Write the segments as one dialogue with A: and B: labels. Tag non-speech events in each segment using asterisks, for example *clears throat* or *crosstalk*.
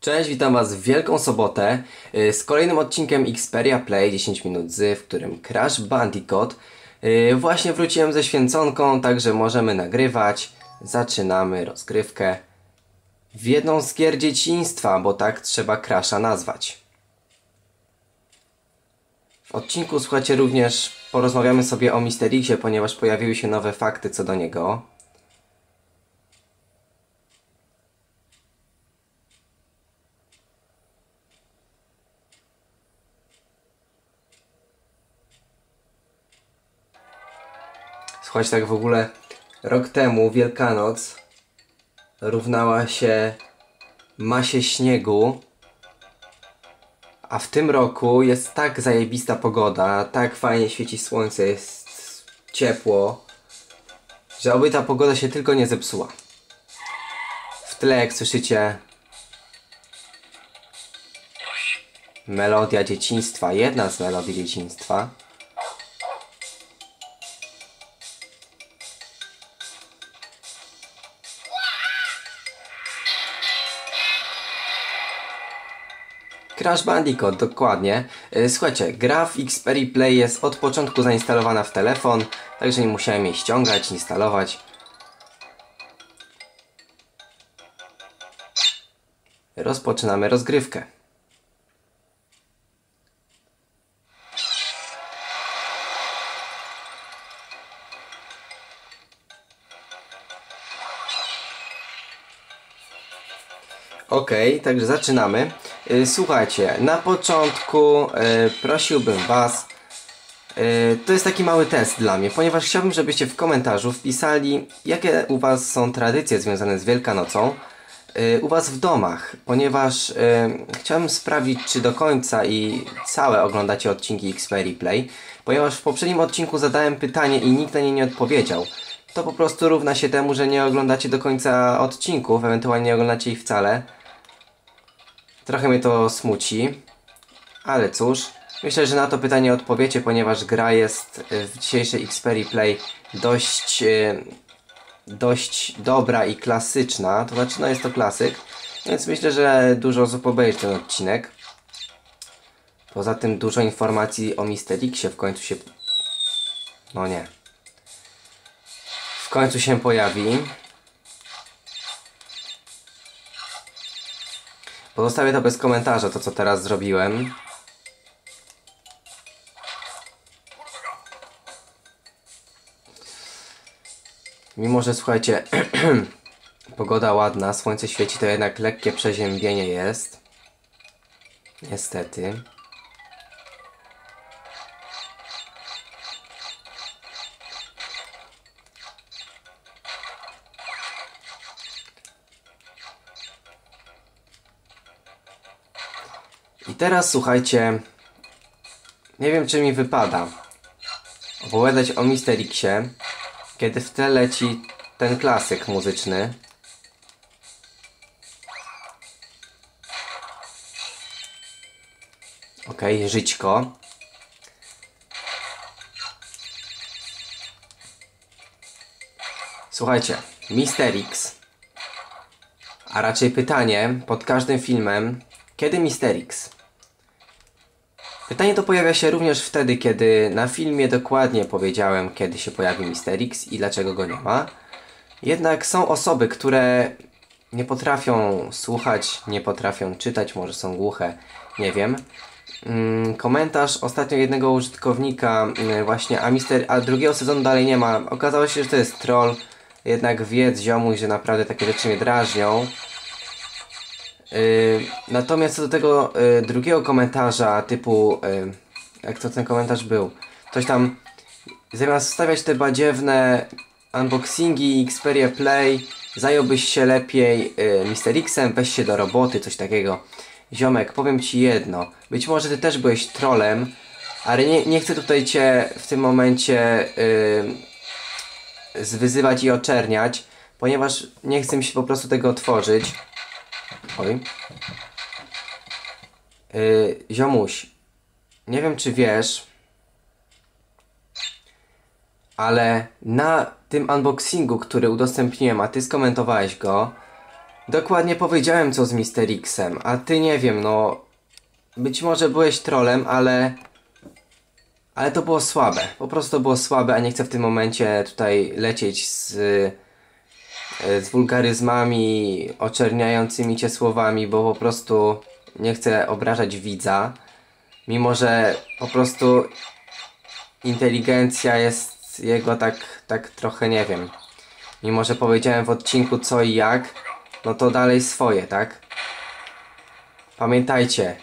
A: Cześć, witam Was w Wielką Sobotę y, z kolejnym odcinkiem Xperia Play 10 minut z, w którym Crash Bandicoot. Y, Właśnie wróciłem ze święconką, także możemy nagrywać. Zaczynamy rozgrywkę w jedną z gier dzieciństwa, bo tak trzeba Crasha nazwać. W odcinku, słuchajcie, również porozmawiamy sobie o Mister Xie, ponieważ pojawiły się nowe fakty co do niego. Słuchajcie, tak w ogóle rok temu Wielkanoc równała się masie śniegu, a w tym roku jest tak zajebista pogoda, tak fajnie świeci słońce, jest ciepło, że oby ta pogoda się tylko nie zepsuła. W tle, jak słyszycie, melodia dzieciństwa, jedna z melodii dzieciństwa. Crash Bandicoot, dokładnie. E, Słuchajcie, gra w Xperia Play jest od początku zainstalowana w telefon, także nie musiałem jej ściągać, instalować. Rozpoczynamy rozgrywkę. Okej, także zaczynamy. Y, Słuchajcie, na początku y, prosiłbym Was, y, to jest taki mały test dla mnie, ponieważ chciałbym, żebyście w komentarzu wpisali, jakie u Was są tradycje związane z Wielkanocą u Was w domach, ponieważ chciałem sprawdzić, czy do końca i całe oglądacie odcinki Xperia Play, ponieważ w poprzednim odcinku zadałem pytanie i nikt na nie nie odpowiedział. To po prostu równa się temu, że nie oglądacie do końca odcinków, ewentualnie nie oglądacie ich wcale. Trochę mnie to smuci, ale cóż, myślę, że na to pytanie odpowiecie, ponieważ gra jest y, w dzisiejszej Xperia Play dość, y, dość dobra i klasyczna, to znaczy no jest to klasyk, więc myślę, że dużo osób obejrzy ten odcinek. Poza tym dużo informacji o Mister Xie w końcu się... No nie. W końcu się pojawi. Pozostawię to bez komentarza, to co teraz zrobiłem. Mimo, że słuchajcie, *clears throat* pogoda ładna, słońce świeci, to jednak lekkie przeziębienie jest. Niestety. I teraz słuchajcie, nie wiem czy mi wypada opowiadać o Mister Xie, kiedy w tle leci ten klasyk muzyczny. Okej, okay, żyćko. Słuchajcie, Mister X, a raczej pytanie pod każdym filmem, kiedy Mister X? Pytanie to pojawia się również wtedy, kiedy na filmie dokładnie powiedziałem, kiedy się pojawi Mister X i dlaczego go nie ma. Jednak są osoby, które nie potrafią słuchać, nie potrafią czytać, może są głuche, nie wiem. Mm, komentarz ostatnio jednego użytkownika mm, właśnie, a, Mister, a drugiego sezonu dalej nie ma. Okazało się, że to jest troll. Jednak wiedz ziomuś, że naprawdę takie rzeczy mnie drażnią. Yy, natomiast co do tego yy, drugiego komentarza typu, yy, jak to ten komentarz był, coś tam, zamiast stawiać te badziewne unboxingi Xperia Play, zająłbyś się lepiej yy, Mister Xem, weź się do roboty, coś takiego. Ziomek, powiem Ci jedno, być może Ty też byłeś trolem, ale nie, nie chcę tutaj Cię w tym momencie yy, zwyzywać i oczerniać, ponieważ nie chcę mi się po prostu tego otworzyć. Oj. Yy, ziomuś, nie wiem czy wiesz, ale na tym unboxingu, który udostępniłem, a ty skomentowałeś go, Dokładnie powiedziałem co z Mister Xem, a ty nie wiem, no... Być może byłeś trolem, ale... Ale to było słabe. Po prostu było słabe, a nie chcę w tym momencie tutaj lecieć z... e, z wulgaryzmami, oczerniającymi cię słowami, bo po prostu nie chcę obrażać widza. Mimo, że po prostu inteligencja jest jego tak, tak trochę nie wiem. Mimo, że powiedziałem w odcinku co i jak, no to dalej swoje, tak? Pamiętajcie,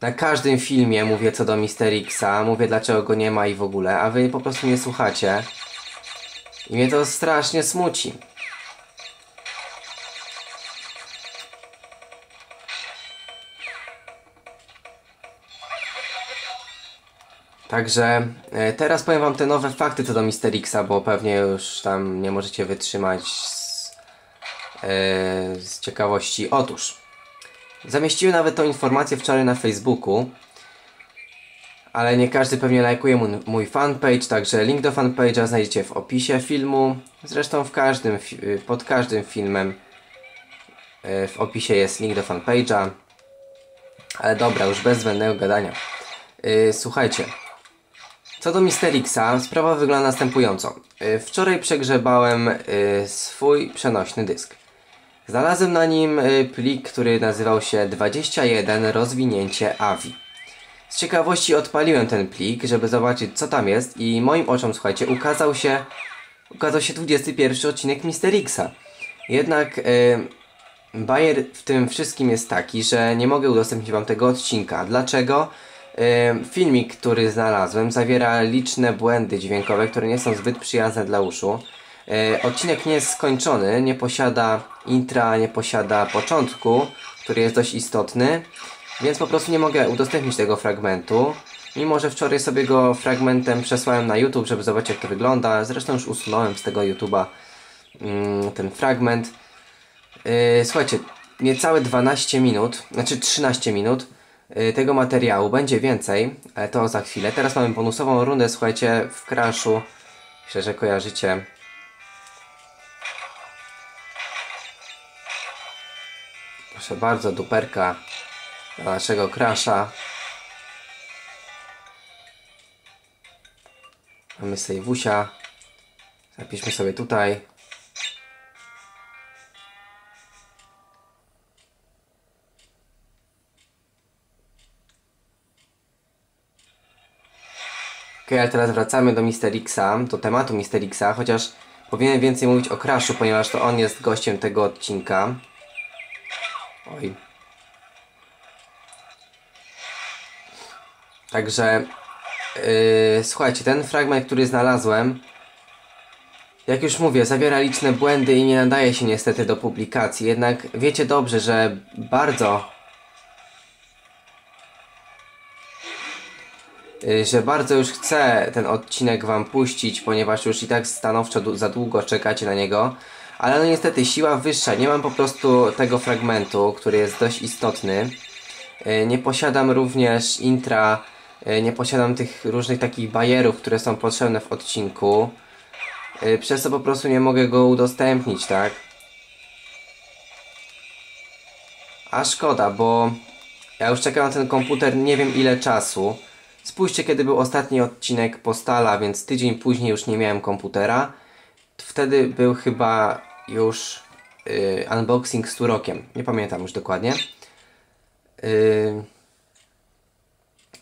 A: na każdym filmie mówię co do Mister Xa, mówię dlaczego go nie ma i w ogóle, a wy po prostu nie słuchacie. I mnie to strasznie smuci. Także e, teraz powiem wam te nowe fakty co do Mister Xa, bo pewnie już tam nie możecie wytrzymać z, e, z ciekawości. Otóż, zamieściłem nawet tą informację wczoraj na Facebooku, ale nie każdy pewnie lajkuje mój, fanpage, także link do fanpage'a znajdziecie w opisie filmu. Zresztą w każdym, fi- pod każdym filmem e, w opisie jest link do fanpage'a. Ale dobra, już bez zbędnego gadania. Yy, słuchajcie, co do Mister Xa, sprawa wygląda następująco. Yy, Wczoraj przegrzebałem yy, swój przenośny dysk. Znalazłem na nim yy, plik, który nazywał się 21 rozwinięcie AVI. Z ciekawości odpaliłem ten plik, żeby zobaczyć co tam jest i moim oczom, słuchajcie, ukazał się ukazał się 21 odcinek Mister Xa. Jednak bajer w tym wszystkim jest taki, że nie mogę udostępnić wam tego odcinka. Dlaczego? Filmik, który znalazłem, zawiera liczne błędy dźwiękowe, które nie są zbyt przyjazne dla uszu. Odcinek nie jest skończony, nie posiada intra, nie posiada początku, który jest dość istotny, więc po prostu nie mogę udostępnić tego fragmentu. Mimo, że wczoraj sobie go fragmentem przesłałem na YouTube, żeby zobaczyć jak to wygląda. Zresztą już usunąłem z tego YouTube'a mm, ten fragment. Słuchajcie, niecałe 12 minut, znaczy 13 minut tego materiału, będzie więcej, ale to za chwilę. Teraz mamy bonusową rundę, słuchajcie, w Crashu. Myślę, że kojarzycie. Proszę bardzo, duperka dla naszego Crasha. Mamy sejwusia. Zapiszmy sobie tutaj. Ok, ale teraz wracamy do Mister Xa, do tematu Mister Xa, chociaż powinienem więcej mówić o Crashu, ponieważ to on jest gościem tego odcinka. Oj. Także, yy, słuchajcie, ten fragment, który znalazłem, jak już mówię, zawiera liczne błędy i nie nadaje się niestety do publikacji. Jednak wiecie dobrze, że bardzo że bardzo już chcę ten odcinek wam puścić, ponieważ już i tak stanowczo za długo czekacie na niego. Ale no niestety siła wyższa, nie mam po prostu tego fragmentu, który jest dość istotny. Y, Nie posiadam również intra, y, nie posiadam tych różnych takich bajerów, które są potrzebne w odcinku. Y, Przez to po prostu nie mogę go udostępnić, tak? A szkoda, bo ja już czekam na ten komputer nie wiem ile czasu. Spójrzcie, kiedy był ostatni odcinek Postala, więc tydzień później już nie miałem komputera. Wtedy był chyba już y, unboxing z Turokiem. Nie pamiętam już dokładnie. Y,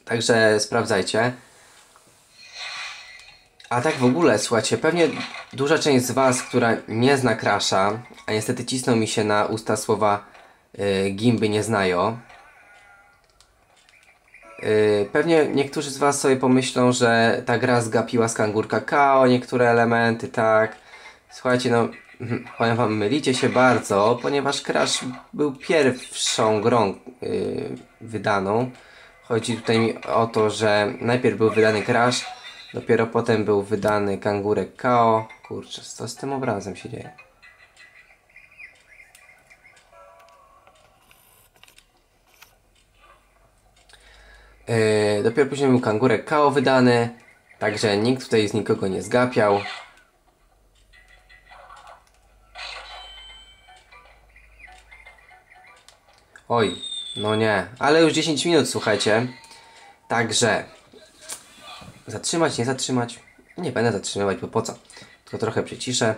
A: także sprawdzajcie. A tak w ogóle, słuchajcie, pewnie duża część z Was, która nie zna Crasha, a niestety cisną mi się na usta słowa y, gimby nie znają. Y, pewnie niektórzy z Was sobie pomyślą, że ta gra zgapiła z kangur kakao, niektóre elementy, tak. Słuchajcie, no, powiem Wam, mylicie się bardzo, ponieważ Crash był pierwszą grą y, wydaną. Chodzi tutaj mi o to, że najpierw był wydany Crash, dopiero potem był wydany Kangurek Kao. Kurczę, co z tym obrazem się dzieje? Yy, dopiero później był Kangurek Kao wydany, także nikt tutaj z nikogo nie zgapiał. Oj, no nie, ale już 10 minut, słuchajcie. Także zatrzymać, nie zatrzymać. Nie będę zatrzymywać, bo po co? Tylko trochę przyciszę.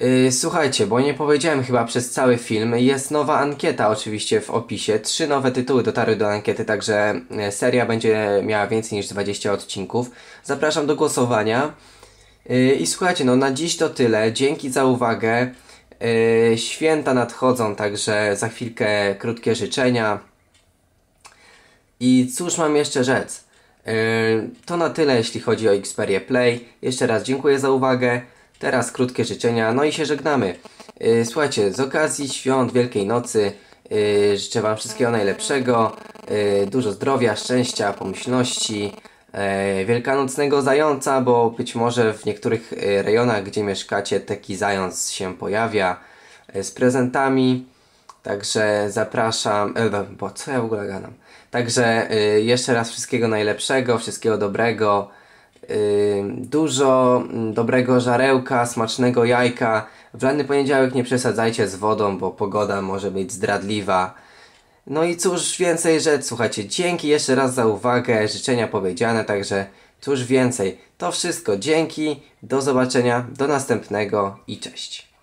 A: Yy, słuchajcie, bo nie powiedziałem chyba przez cały film, jest nowa ankieta oczywiście w opisie. Trzy nowe tytuły dotarły do ankiety, także e, seria będzie miała więcej niż 20 odcinków. Zapraszam do głosowania. Yy, I słuchajcie, no na dziś to tyle. Dzięki za uwagę. Święta nadchodzą, także za chwilkę krótkie życzenia. I cóż mam jeszcze rzec? To na tyle, jeśli chodzi o Xperia Play. Jeszcze raz dziękuję za uwagę. Teraz krótkie życzenia, no i się żegnamy. Yy, słuchajcie, z okazji świąt Wielkiej Nocy yy, życzę Wam wszystkiego najlepszego, yy, dużo zdrowia, szczęścia, pomyślności, wielkanocnego zająca, bo być może w niektórych rejonach, gdzie mieszkacie, taki zając się pojawia z prezentami. Także zapraszam, e, bo co ja w ogóle gadam? Także y, jeszcze raz wszystkiego najlepszego, wszystkiego dobrego, y, dużo mm, dobrego żarełka, smacznego jajka. W żadny poniedziałek nie przesadzajcie z wodą, bo pogoda może być zdradliwa. No i cóż więcej rzec, słuchajcie, dzięki jeszcze raz za uwagę, życzenia powiedziane, także cóż więcej. To wszystko, dzięki, do zobaczenia, do następnego i cześć.